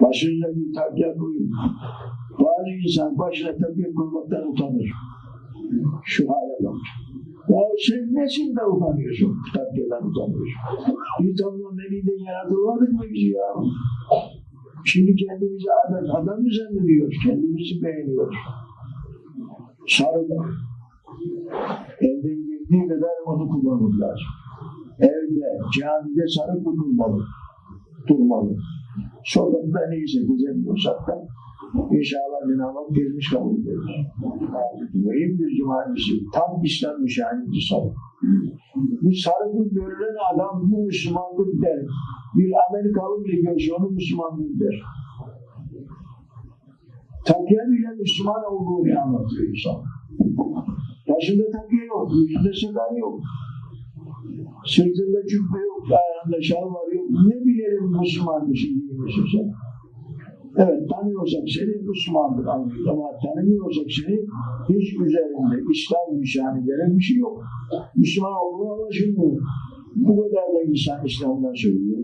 Başınıza bir takya koyun. Bazı insan başına takya koymaktan utanır. Şu hale bak. Ya sen nesinden utanıyorsun? Takyadan utanıyorsun. Biz onun elinden yaratılmadık mı biz ya? Şimdi kendimizi adam, adam zannediyoruz? Kendimizi beğeniyoruz. Sarılmak. Elden geldiği kadar onu kullanmak lazım. Evde, camide sarıp durmalı. Durmalı. Sokakta neyse güzel da İnşallah Cenab-ı Hak gelmiş kabul eder. Mühim bir cumartesi. Tam İslam nişanesi sarı. Bir sarıklı görülen adam bu Müslümanlık der. Bir Amerikalı bile görse onu Müslümanlık der. Takiye bile Müslüman olduğunu anlatıyor insan. Başında takiye yok, yüzünde sakal yok. Sırtında cübbe yok, ayağında şal var yok. Ne bilelim Müslüman şimdi diyorsun sen. Evet tanıyorsak seni Müslümandır ama tanımıyorsak seni hiç üzerinde İslam nişanelere bir şey yok. Müslüman olduğu anlaşılmıyor. Bu kadar da insan İslam'dan söylüyor.